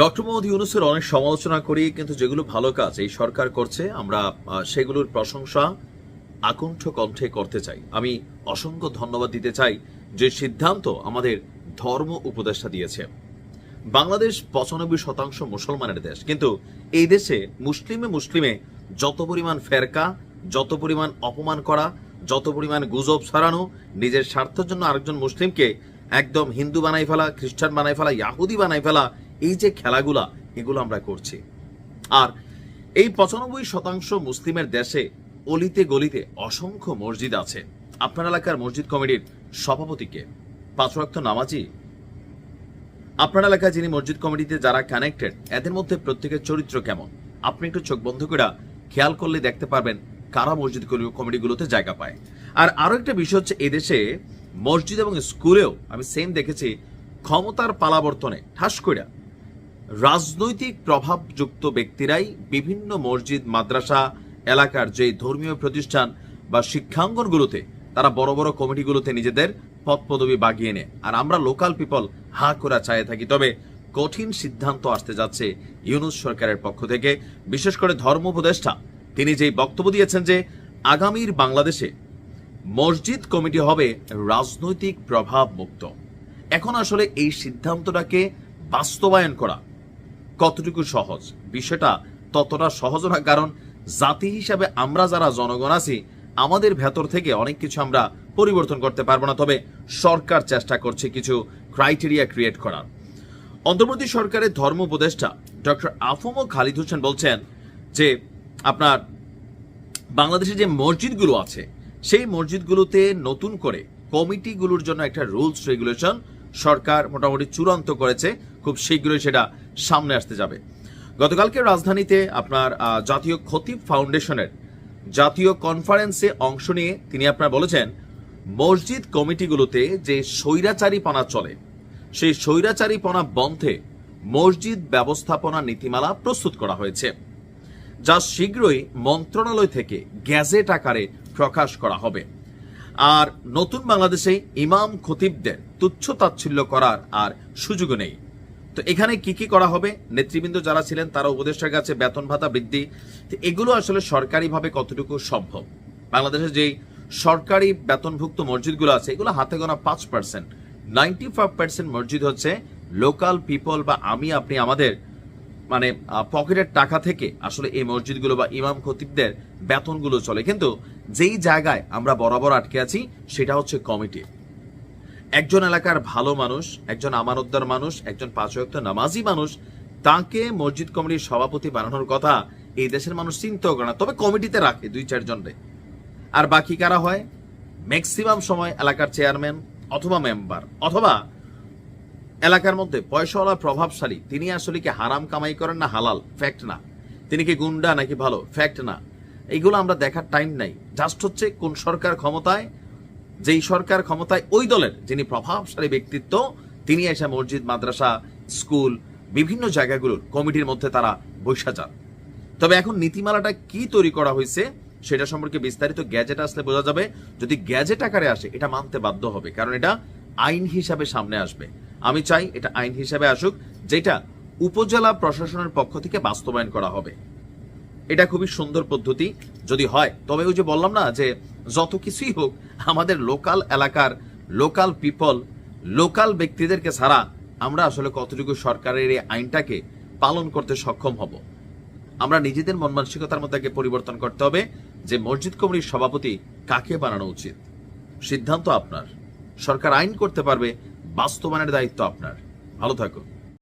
Doctor Mohammad ইউনুসের অনেক সমালোচনা করি, কিন্তু যেগুলো ভালো কাজ এই সরকার করছে, আমরা সেগুলোর প্রশংসা আকণ্ঠ কণ্ঠে করতে চাই। আমি অসংখ্য ধন্যবাদ দিতে চাই যে সিদ্ধান্ত আমাদের ধর্ম উপদেষ্টা দিয়েছে। বাংলাদেশ পঁচানব্বই শতাংশ মুসলমানের দেশ, কিন্তু এই দেশে মুসলিমে মুসলিমে যত পরিমাণ ফেরকা, যত পরিমাণ অপমান করা, যত পরিমাণ গুজব ছড়ানো, নিজের স্বার্থের জন্য আরেকজন মুসলিমকে একদম হিন্দু বানাই ফেলা, খ্রিস্টান বানাই ফেলা, ইয়াহুদি বানাই ফেলা এই যে খেলাগুলা, এগুলো আমরা করছি। আর এই পঁচানব্বই শতাংশ মুসলিমের দেশে অলিতে গলিতে অসংখ্য মসজিদ আছে। আপনার এলাকার মসজিদ কমিটির সভাপতিকে পাঁচ রক্ত নামাজি? আপনার এলাকায় যিনি মসজিদ কমিটিতে যারা কানেক্টেড এদের মধ্যে প্রত্যেকের চরিত্র কেমন? আপনি একটু চোখ বন্ধ করে খেয়াল করলে দেখতে পারবেন কারা মসজিদ কমিটিগুলোতে জায়গা পায়। আর আরও একটা বিষয় হচ্ছে, এদেশে মসজিদ এবং স্কুলেও আমি সেম দেখেছি, ক্ষমতার পালাবর্তনে, ঠাস করে রাজনৈতিক প্রভাবযুক্ত ব্যক্তিরাই বিভিন্ন মসজিদ, মাদ্রাসা, এলাকার যে ধর্মীয় প্রতিষ্ঠান বা শিক্ষাঙ্গনগুলোতে তারা বড় বড় কমিটিগুলোতে নিজেদের পদ পদবি বাগিয়ে নেয়। আর আমরা লোকাল পিপল হা করা চায়ে থাকি। তবে কঠিন সিদ্ধান্ত আসতে যাচ্ছে ইউনুস সরকারের পক্ষ থেকে। বিশেষ করে ধর্ম উপদেষ্টা, তিনি যেই বক্তব্য দিয়েছেন যে আগামীর বাংলাদেশে মসজিদ কমিটি হবে রাজনৈতিক প্রভাব মুক্ত এখন আসলে এই সিদ্ধান্তটাকে বাস্তবায়ন করা কতটুকু সহজ? বিষয়টা ততটা সহজ না কারণ জাতি হিসাবে আমরা যারা জনগণ আছি, আমাদের ভেতর থেকে অনেক কিছু আমরা পরিবর্তন করতে পারব না। তবে সরকার চেষ্টা করছে কিছু ক্রাইটেরিয়া ক্রিয়েট করার। অন্তর্বর্তী সরকারের ধর্ম উপদেষ্টা ডক্টর আফম খালিদ হোসেন বলছেন যে, আপনার বাংলাদেশে যে মসজিদগুলো আছে, সেই মসজিদগুলোতে নতুন করে কমিটিগুলোর জন্য একটা রুলস রেগুলেশন সরকার মোটামুটি চূড়ান্ত করেছে, খুব শীঘ্রই সেটা সামনে আসতে যাবে। গতকালকে রাজধানীতে আপনার জাতীয় খতিব ফাউন্ডেশনের জাতীয় কনফারেন্সে অংশ নিয়ে তিনি আপনার বলেছেন, মসজিদ কমিটিগুলোতে যে স্বৈরাচারীপনা চলে, সেই স্বৈরাচারীপনা বন্ধে মসজিদ ব্যবস্থাপনা নীতিমালা প্রস্তুত করা হয়েছে, যা শীঘ্রই মন্ত্রণালয় থেকে গ্যাজেট আকারে প্রকাশ করা হবে। আর নতুন বাংলাদেশে ইমাম খতিবদের তুচ্ছ তাচ্ছিল্য করার আর সুযোগ নেই। তো এখানে কি কি করা হবে? নেতৃবৃন্দ যারা ছিলেন, তারা উপদেষ্টার কাছে বেতন ভাতা বৃদ্ধি। এগুলো আসলে সরকারিভাবে কতটুকু সম্ভব? বাংলাদেশে যেই সরকারি বেতনভুক্ত মসজিদগুলো আছে, এগুলো হাতে গোনা পাঁচ পার্সেন্ট নাইনটি ফাইভ পার্সেন্ট মসজিদ হচ্ছে লোকাল পিপল বা আমি, আপনি আমাদের মানে পকেটের টাকা থেকে আসলে এই মসজিদগুলো বা ইমাম খতিবদের বেতনগুলো চলে। কিন্তু যেই জায়গায় আমরা বরাবর আটকে আছি, সেটা হচ্ছে কমিটি। একজন এলাকার ভালো মানুষ, একজন আমানতদার মানুষ, একজন পাঁচয়ক্ত নামাজি মানুষ, তাকে মসজিদ কমিটির সভাপতি বানানোর কথা এই দেশের মানুষ চিন্তাও করে না। তবে কমিটিতে রাখে দুই, চারজন রে। আর বাকি কারা হয়? ম্যাক্সিমাম সময় এলাকার চেয়ারম্যান অথবা মেম্বার। অথবা এলাকার মধ্যে পয়সাওয়ালা প্রভাবশালী। তিনি আসলে কি হারাম কামাই করেন না হালাল? ফ্যাক্ট না। তিনি কি গুন্ডা নাকি ভালো? ফ্যাক্ট না। এইগুলো আমরা দেখার টাইম নাই। জাস্ট হচ্ছে কোন সরকার ক্ষমতায়, যেই সরকার ক্ষমতায় ওই দলের যিনি প্রভাবশালী ব্যক্তিত্ব, তিনি এসে মসজিদ, মাদ্রাসা, স্কুল, বিভিন্ন জায়গাগুলোর কমিটির মধ্যে তারা বৈশা যান। তবে এখন নীতিমালাটা কি তৈরি করা হয়েছে, সেটা সম্পর্কে বিস্তারিত গ্যাজেট আসলে বোঝা যাবে। যদি গ্যাজেট আকারে আসে, এটা মানতে বাধ্য হবে, কারণ এটা আইন হিসাবে সামনে আসবে। আমি চাই এটা আইন হিসাবে আসুক, যেটা উপজেলা প্রশাসনের পক্ষ থেকে বাস্তবায়ন করা হবে। এটা খুবই সুন্দর পদ্ধতি। যদি হয়, তবে ওই যে বললাম না যে যত কিছুই হোক, আমাদের লোকাল এলাকার লোকাল পিপল লোকাল ব্যক্তিদেরকে ছাড়া আমরা আসলে কতটুকু সরকারের এই আইনটাকে পালন করতে সক্ষম হব। আমরা নিজেদের মন মানসিকতার মধ্যে পরিবর্তন করতে হবে যে মসজিদ কমিটির সভাপতি কাকে বানানো উচিত? সিদ্ধান্ত আপনার। সরকার আইন করতে পারবে, বাস্তবায়নের দায়িত্ব আপনার। ভালো থাকুন।